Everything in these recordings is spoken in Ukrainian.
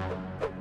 Thank you.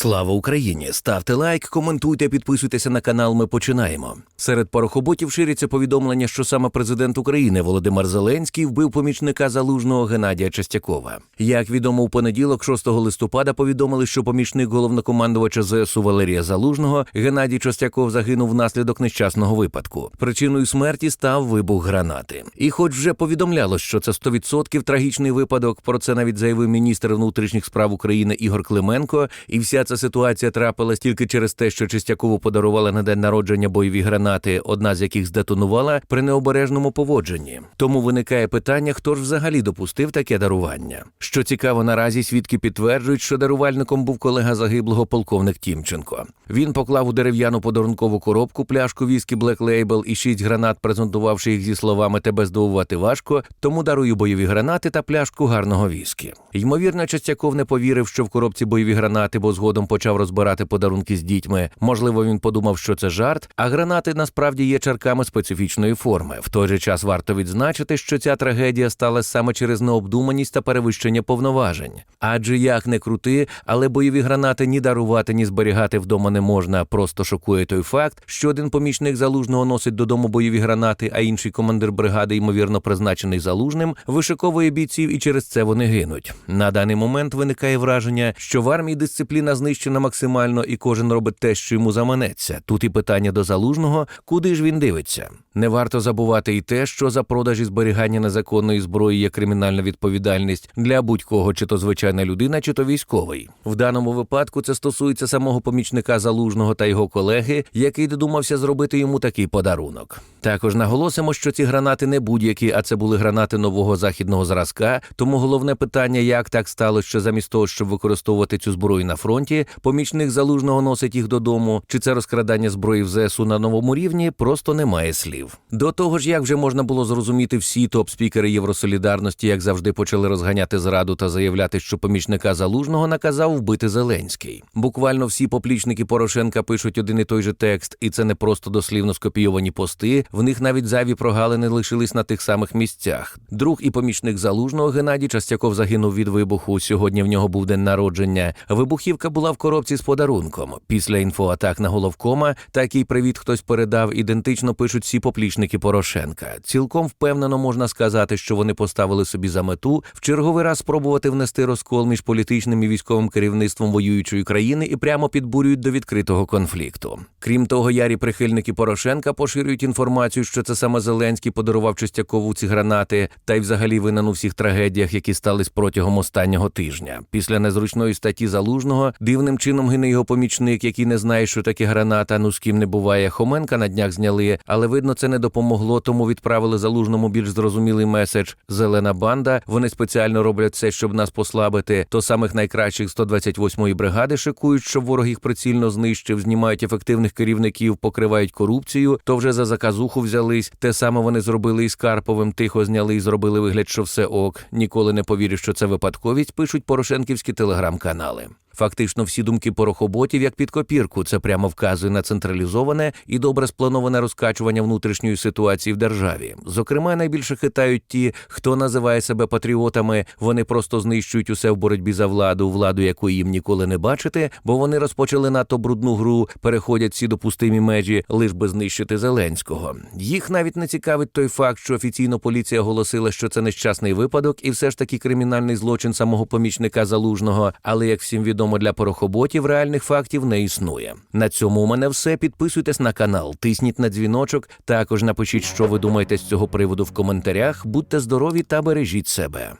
Слава Україні! Ставте лайк, коментуйте, підписуйтеся на канал. Ми починаємо. Серед порохоботів ширяться повідомлення, що саме президент України Володимир Зеленський вбив помічника залужного Геннадія Чистякова. Як відомо, у понеділок, 6 листопада, повідомили, що помічник головнокомандувача ЗСУ Валерія Залужного Геннадій Чистяков загинув внаслідок нещасного випадку. Причиною смерті став вибух гранати. І, хоч вже повідомлялось, що це 100% трагічний випадок, про це навіть заявив міністр внутрішніх справ України Ігор Клименко, і вся ця ситуація трапилась тільки через те, що Чистякову подарували на день народження бойові гранати, одна з яких здетонувала при необережному поводженні. Тому виникає питання, хто ж взагалі допустив таке дарування. Що цікаво, наразі свідки підтверджують, що дарувальником був колега загиблого полковник Тімченко. Він поклав у дерев'яну подарункову коробку пляшку віскі Black Label і шість гранат, презентувавши їх зі словами Тебе здивувати важко, тому дарую бойові гранати та пляшку гарного віскі. Ймовірно, Частяков не повірив, що в коробці бойові гранати, бо згодом почав розбирати подарунки з дітьми. Можливо, він подумав, що це жарт, а гранати насправді є чарками специфічної форми. В той же час варто відзначити, що ця трагедія сталася саме через необдуманість та перевищення повноважень. Адже як не крути, але бойові гранати ні дарувати, ні зберігати вдома не можна. Просто шокує той факт, що один помічник залужного носить додому бойові гранати, а інший командир бригади, ймовірно призначений залужним, вишиковує бійців, і через це вони гинуть. На даний момент виникає враження, що в армії дисципліна знищена максимально, і кожен робить те, що йому заманеться. Тут і питання до залужного, куди ж він дивиться. Не варто забувати і те, що за продаж і зберігання незаконної зброї є кримінальна відповідальність для будь-кого, чи то звичайна людина, чи то військовий. В даному випадку це стосується самого помічника залужного та його колеги, який додумався зробити йому такий подарунок. Також наголосимо, що ці гранати не будь-які, а це були гранати нового західного зразка. Тому головне питання, як так сталося, що замість того, щоб використовувати цю зброю на фронті, помічник залужного носить їх додому, чи це розкрадання зброї в ЗСУ на новому рівні, просто немає слів. До того ж, як вже можна було зрозуміти, всі топ-спікери Євросолідарності, як завжди, почали розганяти зраду та заявляти, що помічника залужного наказав вбити Зеленський. Буквально всі поплічники Порошенка пишуть один і той же текст, і це не просто дослівно скопійовані пости. В них навіть зайві прогалини лишились на тих самих місцях. Друг і помічник залужного Геннадій Частяков загинув від вибуху. Сьогодні в нього був день народження. Вибухівка була в коробці з подарунком. Після інфоатак на головкома такий привіт хтось передав. Ідентично пишуть всі поплічники Порошенка. Цілком впевнено можна сказати, що вони поставили собі за мету в черговий раз спробувати внести розкол між політичним і військовим керівництвом воюючої країни і прямо підбурюють до відкритого конфлікту. Крім того, ярі прихильники Порошенка поширюють інформацію, що це саме Зеленський подарував Чистякову ці гранати, та й взагалі винен у всіх трагедіях, які стались протягом останнього тижня. Після незручної статті залужного дивним чином гине його помічник, який не знає, що таке граната. Ну з ким не буває. Хоменка на днях зняли, але видно, це не допомогло, тому відправили залужному більш зрозумілий меседж. Зелена банда. Вони спеціально роблять це, щоб нас послабити. То самих найкращих 128-ї бригади шикують, щоб ворог їх прицільно знищив, знімають ефективних керівників, покривають корупцію. То вже за заказуху взялись. Те саме вони зробили із Карповим, тихо зняли і зробили вигляд, що все ок. Ніколи не повірю, що це випадковість. Пишуть порошенківські телеграм-канали. Фактично, всі думки порохоботів, як під копірку, це прямо вказує на централізоване і добре сплановане розкачування внутрішньої ситуації в державі. Зокрема, найбільше хитають ті, хто називає себе патріотами. Вони просто знищують усе в боротьбі за владу, владу, якої їм ніколи не бачити, бо вони розпочали надто брудну гру, переходять всі допустимі межі, лиш би знищити Зеленського. Їх навіть не цікавить той факт, що офіційно поліція оголосила, що це нещасний випадок, і все ж таки кримінальний злочин самого помічника залужного. Але як всім відомо для порохоботів, реальних фактів не існує. На цьому у мене все. Підписуйтесь на канал, тисніть на дзвіночок. Також напишіть, що ви думаєте з цього приводу в коментарях. Будьте здорові та бережіть себе.